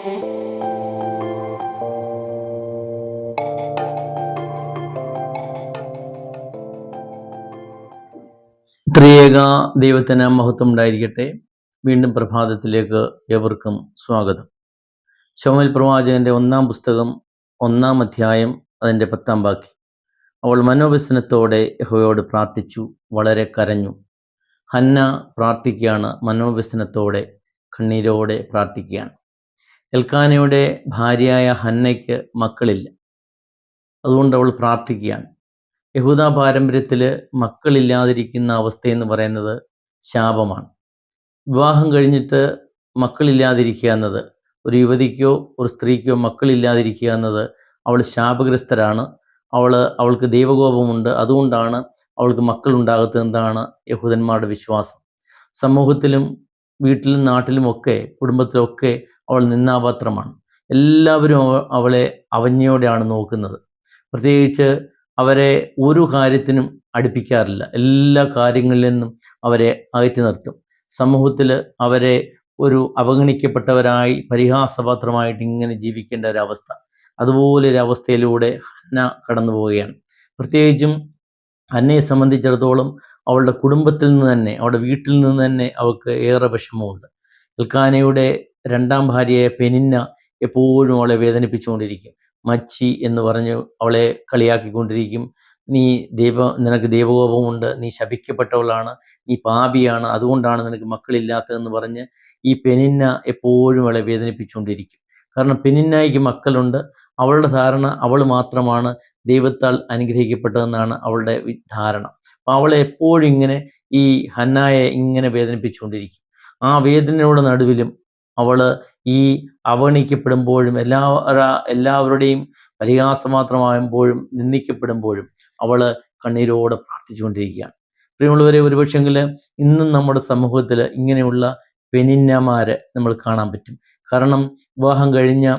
ത്രിയേക ദൈവത്തിന് മഹത്വം ഉണ്ടായിരിക്കട്ടെ. വീണ്ടും പ്രഭാതത്തിലേക്ക് എവർക്കും സ്വാഗതം. ശോമൽ പ്രവാചകന്റെ ഒന്നാം പുസ്തകം ഒന്നാം അധ്യായം അതിന്റെ പത്താം ബാക്കി അവൾ മനോവ്യസനത്തോടെ യഹോയോട് പ്രാർത്ഥിച്ചു വളരെ കരഞ്ഞു. ഹന്ന പ്രാർത്ഥിക്കുകയാണ് മനോവ്യസനത്തോടെ കണ്ണീരോടെ പ്രാർത്ഥിക്കുകയാണ്. എൽക്കാനയുടെ ഭാര്യയായ ഹന്നയ്ക്ക് മക്കളില്ല. അതുകൊണ്ട് അവൾ പ്രാർത്ഥിക്കുകയാണ്. യഹൂദ പാരമ്പര്യത്തിൽ മക്കളില്ലാതിരിക്കുന്ന അവസ്ഥയെന്ന് പറയുന്നത് ശാപമാണ്. വിവാഹം കഴിഞ്ഞിട്ട് മക്കളില്ലാതിരിക്കുക എന്നത് ഒരു യുവതിക്കോ ഒരു സ്ത്രീക്കോ മക്കളില്ലാതിരിക്കുക എന്നത് അവൾ ശാപഗ്രസ്തരാണ്. അവൾ അവൾക്ക് ദൈവകോപമുണ്ട്. അതുകൊണ്ടാണ് അവൾക്ക് മക്കളുണ്ടാകത്തതെന്നാണ് യഹൂദന്മാരുടെ വിശ്വാസം. സമൂഹത്തിലും വീട്ടിലും നാട്ടിലുമൊക്കെ കുടുംബത്തിലൊക്കെ അവൾ നിന്നാപാത്രമാണ്. എല്ലാവരും അവളെ അവജ്ഞയോടെയാണ് നോക്കുന്നത്. പ്രത്യേകിച്ച് അവരെ ഒരു കാര്യത്തിനും അടുപ്പിക്കാറില്ല. എല്ലാ കാര്യങ്ങളിൽ നിന്നും അവരെ അകറ്റി നിർത്തും. സമൂഹത്തിൽ അവരെ ഒരു അവഗണിക്കപ്പെട്ടവരായി പരിഹാസപാത്രമായിട്ട് ഇങ്ങനെ ജീവിക്കേണ്ട ഒരവസ്ഥ. അതുപോലെ ഒരു അവസ്ഥയിലൂടെ ഹന്ന കടന്നു പോവുകയാണ്. പ്രത്യേകിച്ചും ഹന്നയെ സംബന്ധിച്ചിടത്തോളം അവളുടെ കുടുംബത്തിൽ നിന്ന് തന്നെ അവളുടെ വീട്ടിൽ നിന്ന് തന്നെ അവൾക്ക് ഏറെ വിഷമമുണ്ട്. എൽക്കാനയുടെ രണ്ടാം ഭാര്യയായ പെനിന്ന എപ്പോഴും അവളെ വേദനിപ്പിച്ചുകൊണ്ടിരിക്കും. മച്ചി എന്ന് പറഞ്ഞ് അവളെ കളിയാക്കിക്കൊണ്ടിരിക്കും. നീ ദൈവ നിനക്ക് ദൈവകോപമുണ്ട് നീ ശപിക്കപ്പെട്ടവളാണ് നീ പാപിയാണ് അതുകൊണ്ടാണ് നിനക്ക് മക്കളില്ലാത്തതെന്ന് പറഞ്ഞ് ഈ പെനിന്ന എപ്പോഴും അവളെ വേദനിപ്പിച്ചുകൊണ്ടിരിക്കും. കാരണം പെനിന്നായിക്ക് മക്കളുണ്ട്. അവളുടെ ധാരണ അവൾ മാത്രമാണ് ദൈവത്താൽ അനുഗ്രഹിക്കപ്പെട്ടതെന്നാണ് അവളുടെ ധാരണ. അപ്പം അവളെ എപ്പോഴും ഇങ്ങനെ ഈ ഹന്നായെ ഇങ്ങനെ വേദനിപ്പിച്ചുകൊണ്ടിരിക്കും. ആ വേദനയുടെ നടുവിലും അവൾ ഈ അവഗണിക്കപ്പെടുമ്പോഴും എല്ലാ എല്ലാവരുടെയും പരിഹാസമാത്രമാകുമ്പോഴും നിന്ദിക്കപ്പെടുമ്പോഴും അവൾ കണ്ണീരോടെ പ്രാർത്ഥിച്ചുകൊണ്ടിരിക്കുകയാണ്. പ്രിയമുള്ളവരെ ഒരുപക്ഷെങ്കിൽ ഇന്നും നമ്മുടെ സമൂഹത്തിൽ ഇങ്ങനെയുള്ള പെനിന്നമാരെ നമ്മൾ കാണാൻ പറ്റും. കാരണം വിവാഹം കഴിഞ്ഞ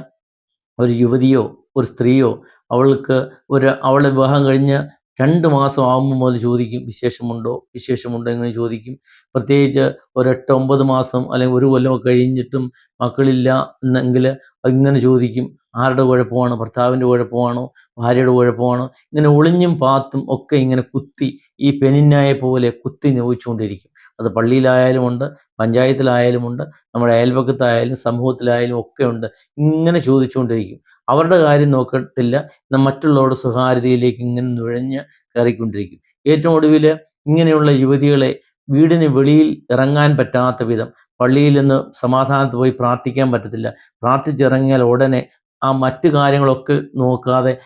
ഒരു യുവതിയോ ഒരു സ്ത്രീയോ അവൾക്ക് ഒരു അവളെ വിവാഹം കഴിഞ്ഞ രണ്ട് മാസം ആകുമ്പോൾ മുതൽ ചോദിക്കും വിശേഷമുണ്ടോ? വിശേഷമുണ്ടോ എന്ന് ചോദിക്കും? പ്രത്യേകിച്ച് ഒരെട്ട് ഒമ്പത് മാസം അല്ലെങ്കിൽ ഒരു കൊല്ലം കഴിഞ്ഞിട്ടും മക്കളില്ല എന്നെങ്കിൽ ഇങ്ങനെ ചോദിക്കും ആരുടെ കുഴപ്പമാണ്? ഭർത്താവിന്റെ കുഴപ്പമാണോ? ഭാര്യയുടെ കുഴപ്പമാണോ? ഇങ്ങനെ ഒളിഞ്ഞും പാത്തും ഒക്കെ ഇങ്ങനെ കുത്തി ഈ പെനിന്നായ പോലെ കുത്തി നോവിച്ചുകൊണ്ടിരിക്കും. അത് പള്ളിയിലായാലും ഉണ്ട് പഞ്ചായത്തിലായാലും ഉണ്ട് നമ്മുടെ അയൽപക്കത്തായാലും സമൂഹത്തിലായാലും ഒക്കെ ഉണ്ട്. ഇങ്ങനെ ചോദിച്ചുകൊണ്ടിരിക്കും. അവരുടെ കാര്യം നോക്കത്തില്ല. മറ്റുള്ളവരുടെ സ്വകാര്യതയിലേക്ക് ഇങ്ങനെ നുഴഞ്ഞ് കയറിക്കൊണ്ടിരിക്കും. ഏറ്റവും ഒടുവിൽ ഇങ്ങനെയുള്ള യുവതികളെ വീടിന് വെളിയിൽ ഇറങ്ങാൻ പറ്റാത്ത വിധം പള്ളിയിൽ നിന്ന് സമാധാനത്ത് പോയി പ്രാർത്ഥിക്കാൻ പറ്റത്തില്ല. പ്രാർത്ഥിച്ചിറങ്ങിയാൽ ഉടനെ ആ മറ്റു കാര്യങ്ങളൊക്കെ നോക്കാതെ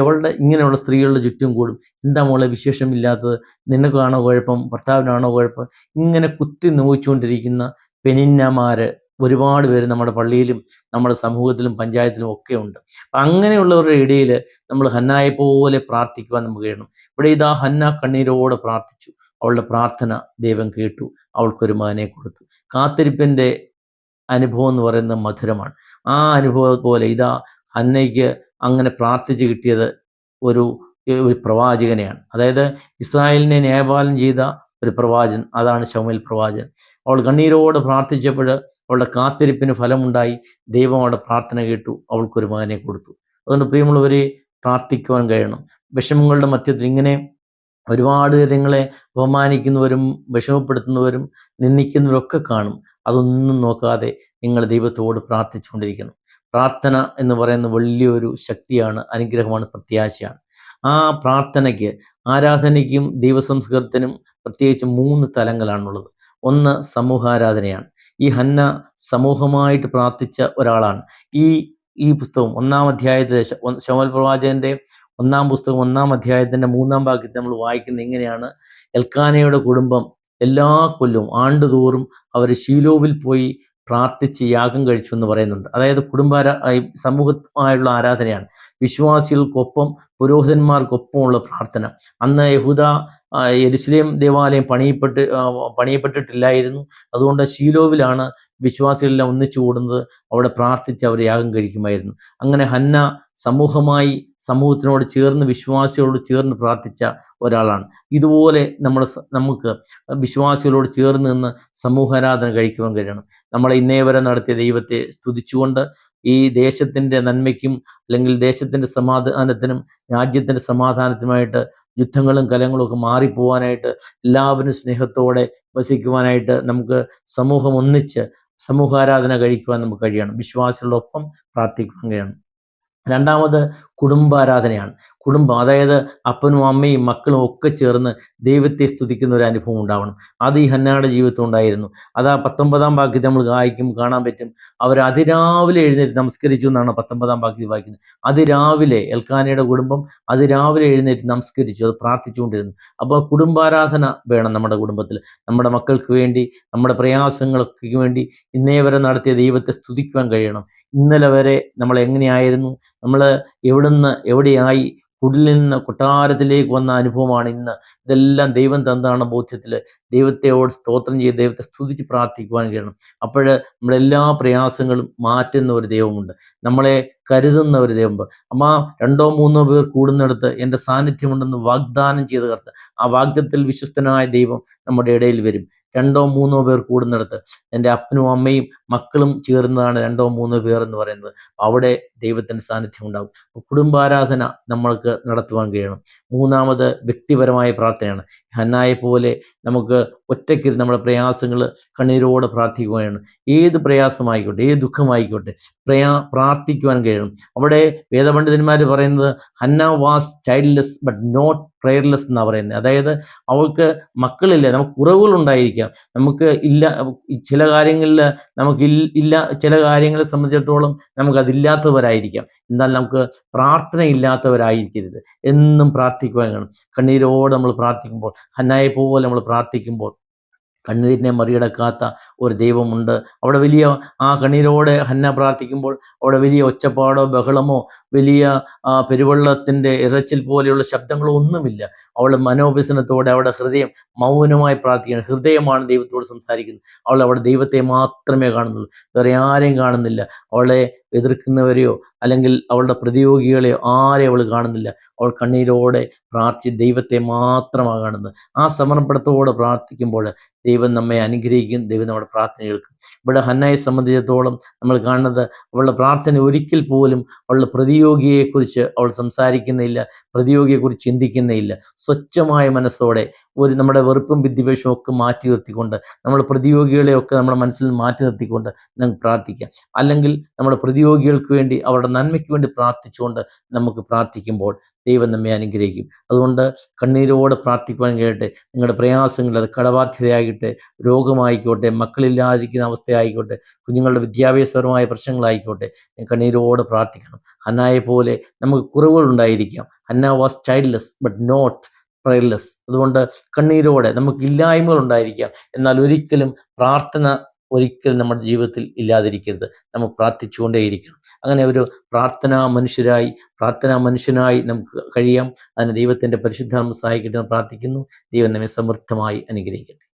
അവളുടെ ഇങ്ങനെയുള്ള സ്ത്രീകളുടെ ചുറ്റും കൂടും. എന്താ മോളെ വിശേഷമില്ലാത്തത്? നിനക്കാണോ കുഴപ്പം? ഭർത്താവിനാണോ കുഴപ്പം? ഇങ്ങനെ കുത്തി നോവിച്ചുകൊണ്ടിരിക്കുന്ന പെനിന്നമാര് ഒരുപാട് പേര് നമ്മുടെ പള്ളിയിലും നമ്മുടെ സമൂഹത്തിലും പഞ്ചായത്തിലും ഒക്കെ ഉണ്ട്. അപ്പം അങ്ങനെയുള്ളവരുടെ ഇടയിൽ നമ്മൾ ഹന്നായെ പോലെ പ്രാർത്ഥിക്കുവാൻ നമുക്ക് കഴിയണം. ഇവിടെ ഇതാ ഹന്ന കണ്ണീരോടെ പ്രാർത്ഥിച്ചു. അവളുടെ പ്രാർത്ഥന ദൈവം കേട്ടു. അവൾക്കൊരു മകനെ കൊടുത്തു. കാത്തിരിപ്പിന്റെ അനുഭവം എന്ന് പറയുന്നത് മധുരമാണ്. ആ അനുഭവം പോലെ ഇതാ ഹന്നയ്ക്ക് അങ്ങനെ പ്രാർത്ഥിച്ച് കിട്ടിയത് ഒരു ഒരു പ്രവാചകനെയാണ്. അതായത് ഇസ്രായേലിനെ ന്യായപാലനം ചെയ്ത ഒരു പ്രവാചൻ അതാണ് ഷൗമിൽ പ്രവാചൻ അവൾ കണ്ണീരോട് പ്രാർത്ഥിച്ചപ്പോൾ അവളുടെ കാത്തിരിപ്പിന് ഫലമുണ്ടായി. ദൈവം അവളുടെ പ്രാർത്ഥന കേട്ടു. അവൾക്കൊരു മകനെ കൊടുത്തു. അതുകൊണ്ട് പ്രിയമുള്ളവരെ പ്രാർത്ഥിക്കുവാൻ കഴിയണം. വിഷമങ്ങളുടെ മധ്യത്തിൽ ഇങ്ങനെ ഒരുപാട് നിങ്ങളെ അപമാനിക്കുന്നവരും വിഷമപ്പെടുത്തുന്നവരും നിന്ദിക്കുന്നവരും ഒക്കെ കാണും. അതൊന്നും നോക്കാതെ നിങ്ങൾ ദൈവത്തോട് പ്രാർത്ഥിച്ചുകൊണ്ടിരിക്കണം. പ്രാർത്ഥന എന്ന് പറയുന്ന വലിയൊരു ശക്തിയാണ് അനുഗ്രഹമാണ് പ്രത്യാശയാണ്. ആ പ്രാർത്ഥനയ്ക്ക് ആരാധനയ്ക്കും ദൈവസംസ്കൃതത്തിനും പ്രത്യേകിച്ച് മൂന്ന് തലങ്ങളാണുള്ളത്. ഒന്ന് സമൂഹാരാധനയാണ്. ഈ ഹന്ന സമൂഹമായിട്ട് പ്രാർത്ഥിച്ച ഒരാളാണ്. ഈ ഈ പുസ്തകം ഒന്നാം അധ്യായത്തിലെ ശമൽ പ്രവാചകന്റെ ഒന്നാം പുസ്തകം ഒന്നാം അധ്യായത്തിന്റെ മൂന്നാം ഭാഗത്ത് നമ്മൾ വായിക്കുന്ന ഇങ്ങനെയാണ് എൽക്കാനയുടെ കുടുംബം എല്ലാ കൊല്ലവും ആണ്ടുതോറും അവർ ഷീലോവിൽ പോയി പ്രാർത്ഥിച്ച് യാഗം കഴിച്ചു എന്ന് പറയുന്നുണ്ട്. അതായത് കുടുംബാര സമൂഹമായുള്ള ആരാധനയാണ്. വിശ്വാസികൾക്കൊപ്പം പുരോഹിതന്മാർക്കൊപ്പമുള്ള പ്രാർത്ഥന. അന്ന് യഹൂദ എരുസലേം ദേവാലയം പണിയപ്പെട്ട് പണിയപ്പെട്ടിട്ടില്ലായിരുന്നു. അതുകൊണ്ട് ഷീലോവിലാണ് വിശ്വാസികളെല്ലാം ഒന്നിച്ചു കൂടുന്നത് അവിടെ പ്രാർത്ഥിച്ച് അവർ യാഗം കഴിക്കുമായിരുന്നു. അങ്ങനെ ഹന്ന സമൂഹമായി സമൂഹത്തിനോട് ചേർന്ന് വിശ്വാസികളോട് ചേർന്ന് പ്രാർത്ഥിച്ച ഒരാളാണ്. ഇതുപോലെ നമ്മൾ നമുക്ക് വിശ്വാസികളോട് ചേർന്ന് നിന്ന് സമൂഹാരാധന കഴിക്കുവാൻ കഴിയണം. നമ്മളെ ഇന്നേ വരെ നടത്തിയ ദൈവത്തെ സ്തുതിച്ചുകൊണ്ട് ഈ ദേശത്തിന്റെ നന്മയ്ക്കും അല്ലെങ്കിൽ ദേശത്തിന്റെ സമാധാനത്തിനും രാജ്യത്തിന്റെ സമാധാനത്തിനുമായിട്ട് യുദ്ധങ്ങളും കലങ്ങളും ഒക്കെ മാറിപ്പോവാനായിട്ട് എല്ലാവരും സ്നേഹത്തോടെ വസിക്കുവാനായിട്ട് നമുക്ക് സമൂഹം ഒന്നിച്ച് സമൂഹാരാധന കഴിക്കുവാൻ നമുക്ക് കഴിയണം. വിശ്വാസികളോടൊപ്പം പ്രാർത്ഥിക്കുവാൻ കഴിയണം. രണ്ടാമത് കുടുംബാരാധനയാണ്. കുടുംബം അതായത് അപ്പനും അമ്മയും മക്കളും ഒക്കെ ചേർന്ന് ദൈവത്തെ സ്തുതിക്കുന്ന ഒരു അനുഭവം ഉണ്ടാവണം. അത് ഈ ഹന്നായുടെ ജീവിതത്തിൽ ഉണ്ടായിരുന്നു. അത് ആ പത്തൊമ്പതാം വാക്യത്തിൽ നമ്മൾ വായിക്കും കാണാൻ പറ്റും. അവർ അതിരാവിലെ എഴുന്നേറ്റ് നമസ്കരിച്ചു എന്നാണ് പത്തൊമ്പതാം വാക്യത്തിൽ വായിക്കുന്നത്. അതിരാവിലെ എൽക്കാനയുടെ കുടുംബം അതിരാവിലെ എഴുന്നേറ്റ് നമസ്കരിച്ചു അത് പ്രാർത്ഥിച്ചുകൊണ്ടിരുന്നു. അപ്പോൾ കുടുംബാരാധന വേണം നമ്മുടെ കുടുംബത്തിൽ. നമ്മുടെ മക്കൾക്ക് വേണ്ടി നമ്മുടെ പ്രയാസങ്ങൾക്ക് വേണ്ടി ഇന്നേ വരെ നടത്തിയ ദൈവത്തെ സ്തുതിക്കുവാൻ കഴിയണം. ഇന്നലെ വരെ നമ്മൾ എങ്ങനെയായിരുന്നു? നമ്മൾ എവിടുന്ന് എവിടെയായി കുടിൽ നിന്ന് കൊട്ടാരത്തിലേക്ക് വന്ന അനുഭവമാണ് ഇന്ന്. ഇതെല്ലാം ദൈവം തന്നാണ് ബോധ്യത്തിൽ ദൈവത്തെയോട് സ്തോത്രം ചെയ്ത് ദൈവത്തെ സ്തുതിച്ച് പ്രാർത്ഥിക്കുവാൻ കഴിയണം. അപ്പോൾ നമ്മളെല്ലാ പ്രയാസങ്ങളും മാറ്റുന്ന ഒരു ദൈവമുണ്ട്. നമ്മളെ കരുതുന്ന ഒരു ദൈവം അമ്മ രണ്ടോ മൂന്നോ പേർ കൂടുന്നിടത്ത് എന്റെ സാന്നിധ്യമുണ്ടെന്ന് വാഗ്ദാനം ചെയ്ത് കർത്ത്. ആ വാഗ്ദത്തിൽ വിശ്വസ്തനായ ദൈവം നമ്മുടെ ഇടയിൽ വരും. രണ്ടോ മൂന്നോ പേർ കൂടുന്നിടത്ത്. എന്റെ അപ്പനും അമ്മയും മക്കളും ചേർന്നതാണ് രണ്ടോ മൂന്നോ പേർ എന്ന് പറയുന്നത്. അവിടെ ദൈവത്തിന്റെ സാന്നിധ്യം ഉണ്ടാകും കുടുംബാരാധന നമ്മൾക്ക് നടത്തുവാൻ കഴിയണം. മൂന്നാമത് വ്യക്തിപരമായ പ്രാർത്ഥനയാണ്. ഹന്നായെ പോലെ നമുക്ക് ഒറ്റയ്ക്ക് നമ്മുടെ പ്രയാസങ്ങൾ കണ്ണീരോടെ പ്രാർത്ഥിക്കുകയാണ്. ഏത് പ്രയാസമായിക്കോട്ടെ ഏത് ദുഃഖമായിക്കോട്ടെ പ്രയാ പ്രാർത്ഥിക്കുവാൻ കഴിയണം. അവിടെ വേദപണ്ഡിതന്മാർ പറയുന്നത് Hannah was childless but not prayerless എന്നാണ് പറയുന്നത്. അതായത് അവൾക്ക് മക്കളില്ല നമുക്ക് കുറവുകളുണ്ടായിരിക്കാം നമുക്ക് ഇല്ല ചില കാര്യങ്ങളിൽ നമുക്ക് ഇല്ല ചില കാര്യങ്ങളെ സംബന്ധിച്ചിടത്തോളം നമുക്കതില്ലാത്തവരായിരിക്കാം എന്നാൽ നമുക്ക് പ്രാർത്ഥന ഇല്ലാത്തവരായിരിക്കരുത് എന്നും പ്രാർത്ഥിക്കുവാൻ കാണും കണ്ണീരോടെ നമ്മൾ പ്രാർത്ഥിക്കുമ്പോൾ ഹന്നായെ പോലെ നമ്മൾ പ്രാർത്ഥിക്കുമ്പോൾ കണ്ണീരിനെ മറികടക്കാത്ത ഒരു ദൈവമുണ്ട്. അവിടെ വലിയ ആ കണ്ണീരോടെ ഹന്ന പ്രാർത്ഥിക്കുമ്പോൾ അവിടെ വലിയ ഒച്ചപ്പാടോ ബഹളമോ വലിയ പെരുവെള്ളത്തിന്റെ ഇറച്ചിൽ പോലെയുള്ള ശബ്ദങ്ങളോ ഒന്നുമില്ല അവൾ മനോവ്യസനത്തോടെ അവളുടെ ഹൃദയം മൗനമായി പ്രാർത്ഥിക്കുകയാണ്. ഹൃദയമാണ് ദൈവത്തോട് സംസാരിക്കുന്നത്. അവൾ അവിടെ ദൈവത്തെ മാത്രമേ കാണുന്നുള്ളൂ. വേറെ ആരെയും കാണുന്നില്ല. അവളെ എതിർക്കുന്നവരെയോ അല്ലെങ്കിൽ അവളുടെ പ്രതിയോഗികളെയോ ആരെയും അവൾ കാണുന്നില്ല. അവൾ കണ്ണീരോടെ പ്രാർത്ഥിച്ച് ദൈവത്തെ മാത്രമാണ് കാണുന്നത്. ആ സമർപ്പണത്തോടെ പ്രാർത്ഥിക്കുമ്പോൾ ദൈവം നമ്മെ അനുഗ്രഹിക്കും. ദൈവം നമ്മുടെ പ്രാർത്ഥന കേൾക്കും ഇവിടെ ഹന്നയെ സംബന്ധിച്ചിടത്തോളം നമ്മൾ കാണുന്നത് അവളുടെ പ്രാർത്ഥന ഒരിക്കൽ പോലും അവളുടെ പ്രതിയോഗിയെക്കുറിച്ച് അവൾ സംസാരിക്കുന്നില്ല പ്രതിയോഗിയെക്കുറിച്ച് ചിന്തിക്കുന്നില്ല. സ്വച്ഛമായ മനസ്സോടെ ഒരു നമ്മുടെ വെറുപ്പും വിദ്വേഷവും ഒക്കെ മാറ്റി നിർത്തിക്കൊണ്ട് നമ്മൾ പ്രതിയോഗികളെയൊക്കെ നമ്മുടെ മനസ്സിൽ മാറ്റി നിർത്തിക്കൊണ്ട് നമുക്ക് പ്രാർത്ഥിക്കാം. അല്ലെങ്കിൽ നമ്മുടെ പ്രതിയോഗികൾക്ക് വേണ്ടി അവരുടെ നന്മയ്ക്ക് വേണ്ടി പ്രാർത്ഥിച്ചുകൊണ്ട് നമുക്ക് പ്രാർത്ഥിക്കുമ്പോൾ ദൈവം നമ്മെ അനുഗ്രഹിക്കും. അതുകൊണ്ട് കണ്ണീരോടെ പ്രാർത്ഥിക്കുവാൻ കേട്ടെ നിങ്ങളുടെ പ്രയാസങ്ങൾ അത് കടബാധ്യതയാകട്ടെ രോഗമായിക്കോട്ടെ മക്കളില്ലാതിരിക്കുന്ന അവസ്ഥയായിക്കോട്ടെ കുഞ്ഞുങ്ങളുടെ വിദ്യാഭ്യാസപരമായ പ്രശ്നങ്ങളായിക്കോട്ടെ കണ്ണീരോടെ പ്രാർത്ഥിക്കണം. അന്നായെ പോലെ നമുക്ക് കുറവുകളുണ്ടായിരിക്കാം Hannah was childless but not prayerless അതുകൊണ്ട് കണ്ണീരോടെ നമുക്ക് ഇല്ലായ്മകൾ ഉണ്ടായിരിക്കാം. എന്നാൽ ഒരിക്കലും പ്രാർത്ഥന ഒരിക്കലും നമ്മുടെ ജീവിതത്തിൽ ഇല്ലാതിരിക്കരുത്. നമ്മൾ പ്രാർത്ഥിച്ചുകൊണ്ടേയിരിക്കണം. അങ്ങനെ ഒരു പ്രാർത്ഥനാ മനുഷ്യരായി പ്രാർത്ഥനാ മനുഷ്യനായി നമുക്ക് കഴിയാം. അതിന് ദൈവത്തിന്റെ പരിശുദ്ധാത്മ സഹായിക്കട്ടെ പ്രാർത്ഥിക്കുന്നു. ദൈവം നമ്മെ സമൃദ്ധമായി അനുഗ്രഹിക്കട്ടെ.